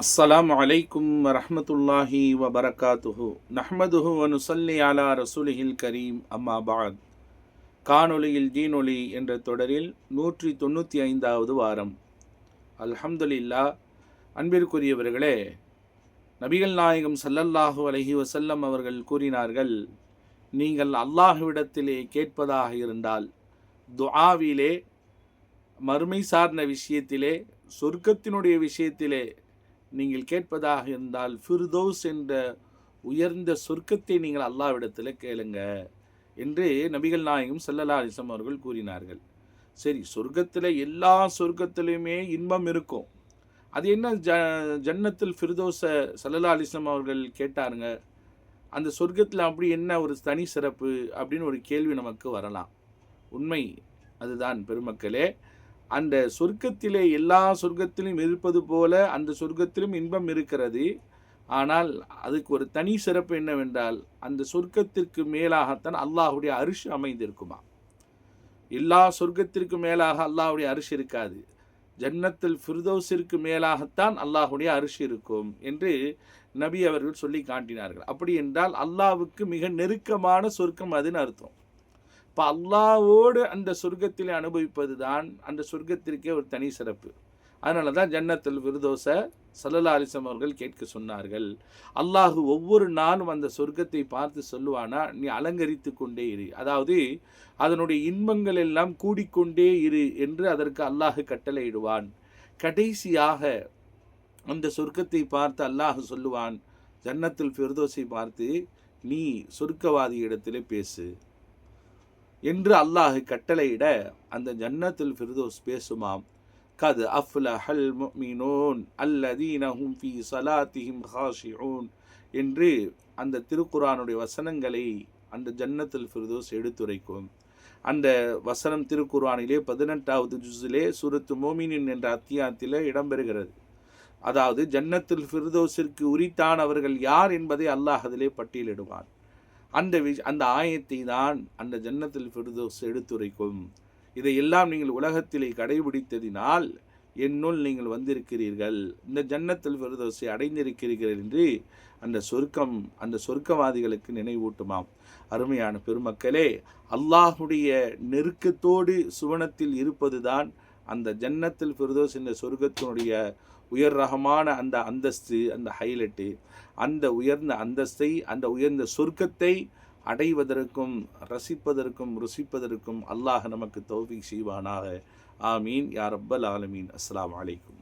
அஸ்ஸலாமு அலைக்கும் வரமத்துல்லாஹி வபரகாத்துஹு. நஹ்மதுஹு வனுசல்லி அலா ரசூலிஹில் கரீம். அம்மா பாத். காணொளியில் ஜீனொலி என்ற தொடரில் நூற்றி தொண்ணூற்றி ஐந்தாவது வாரம். அல்ஹம்துலில்லா. அன்பிற்குரியவர்களே நபிகள் நாயகம் சல்லல்லாஹு அலஹி வசல்லம் அவர்கள் கூறினார்கள் நீங்கள் அல்லாஹுவிடத்திலே கேட்பதாக இருந்தால் துஆவிலே மறுமை சார்ந்த விஷயத்திலே சொர்க்கத்தினுடைய விஷயத்திலே நீங்கள் கேட்பதாக இருந்தால் ஃபிர்தோஸ் என்ற உயர்ந்த சொர்க்கத்தை நீங்கள் அல்லாவிடத்தில் கேளுங்க என்று நபிகள் நாயகம் செல்லலா அலிசம் அவர்கள் கூறினார்கள். சரி சொர்க்கத்தில் எல்லா சொர்க்கத்திலையுமே இன்பம் இருக்கும். அது என்ன? ஜ ஜன்னத்தில் ஃபிர்தோஸை ஸல்லல்லாஹு அலைஹி அவர்கள் கேட்டாருங்க அந்த சொர்க்கத்தில் அப்படி என்ன ஒரு தனி சிறப்பு அப்படின்னு ஒரு கேள்வி நமக்கு வரலாம். உண்மை அதுதான் பெருமக்களே. அந்த சொர்க்கத்திலே எல்லா சொர்க்கத்திலும் இருப்பது போல அந்த சொர்க்கத்திலும் இன்பம் இருக்கிறது. ஆனால் அதுக்கு ஒரு தனி சிறப்பு என்னவென்றால் அந்த சொர்க்கத்திற்கு மேலாகத்தான் அல்லாஹுடைய அரிசி அமைந்திருக்குமா? எல்லா சொர்க்கத்திற்கு மேலாக அல்லாஹுடைய அரிசி இருக்காது. ஜன்னத்தில் ஃபிர்தோஸிற்கு மேலாகத்தான் அல்லாஹுடைய அரிசி இருக்கும் என்று நபி அவர்கள் சொல்லி காட்டினார்கள். அப்படி என்றால் அல்லாவுக்கு மிக நெருக்கமான சொர்க்கம் அதுன்னு அர்த்தம். இப்போ அல்லாவோடு அந்த சொர்க்கத்தில் அனுபவிப்பது தான் அந்த சொர்க்கத்திற்கே ஒரு தனி சிறப்பு. அதனால தான் ஜன்னத்தில் விருதோச சல்லல்லா அலிசம் அவர்கள் கேட்க சொன்னார்கள். அல்லாஹு ஒவ்வொரு நாளும் அந்த சொர்க்கத்தை பார்த்து சொல்லுவானா நீ அலங்கரித்து கொண்டே இரு. அதாவது அதனுடைய இன்பங்கள் எல்லாம் கூடிக்கொண்டே இரு என்று அதற்கு அல்லாஹு கட்டளையிடுவான். கடைசியாக அந்த சொர்க்கத்தை பார்த்து அல்லாஹ் சொல்லுவான் ஜன்னத்தில் ஃபிர்தோஸை பார்த்து நீ சொர்க்கவாதி இடத்திலே பேசு. என்று அல்லாஹ் கட்டளையிட அந்த ஜன்னத்தில் ஃபிர்தோஸ் பேசுமாம். கது அஃப்லஹல் மீனோன் அல்லதீனஹும் ஃபி சலாத்திஹிம் ஹாஷியோன் என்று அந்த திருக்குரானுடைய வசனங்களை அந்த ஜன்னத்தில் ஃபிர்தோஸ் எடுத்துரைக்கும். அந்த வசனம் திருக்குர்வானிலே பதினெட்டாவது ஜுஸிலே சுருத்து மோமினின் என்ற அத்தியாயத்தில் இடம்பெறுகிறது. அதாவது ஜன்னத்தில் ஃபிர்தோஸிற்கு உரித்தானவர்கள் யார் என்பதை அல்லாஹ் அதிலே பட்டியலிடுவான். அந்த விஷ் அந்த ஆயத்தை தான் அந்த ஜன்னத்தில் ஃபிர்தோஸ் எடுத்துரைக்கும். இதையெல்லாம் நீங்கள் உலகத்திலே கடைபிடித்ததினால் என்னுள் நீங்கள் வந்திருக்கிறீர்கள். இந்த ஜன்னத்தில் ஃபிர்தோஸை அடைந்திருக்கிறீர்கள் என்று அந்த சொர்க்கம் அந்த சொர்க்கவாதிகளுக்கு நினைவூட்டுமாம். அருமையான பெருமக்களே அல்லாஹுடைய நெருக்கத்தோடு சுவனத்தில் இருப்பதுதான் அந்த ஜன்னத்தில் ஃபிர்தோஸ் என்ற சொர்க்கத்தினுடைய உயர் ரகமான அந்த அந்தஸ்து அந்த ஹைலைட்டு அந்த உயர்ந்த அந்தஸ்தை அந்த உயர்ந்த சொர்க்கத்தை அடைவதற்கும் ரசிப்பதற்கும் ருசிப்பதற்கும் அல்லாஹ் நமக்கு தௌஃபீக் செய்வானாக. ஆமீன். யார் அப்பல் ஆலமீன். அஸ்லாம் அலைக்கும்.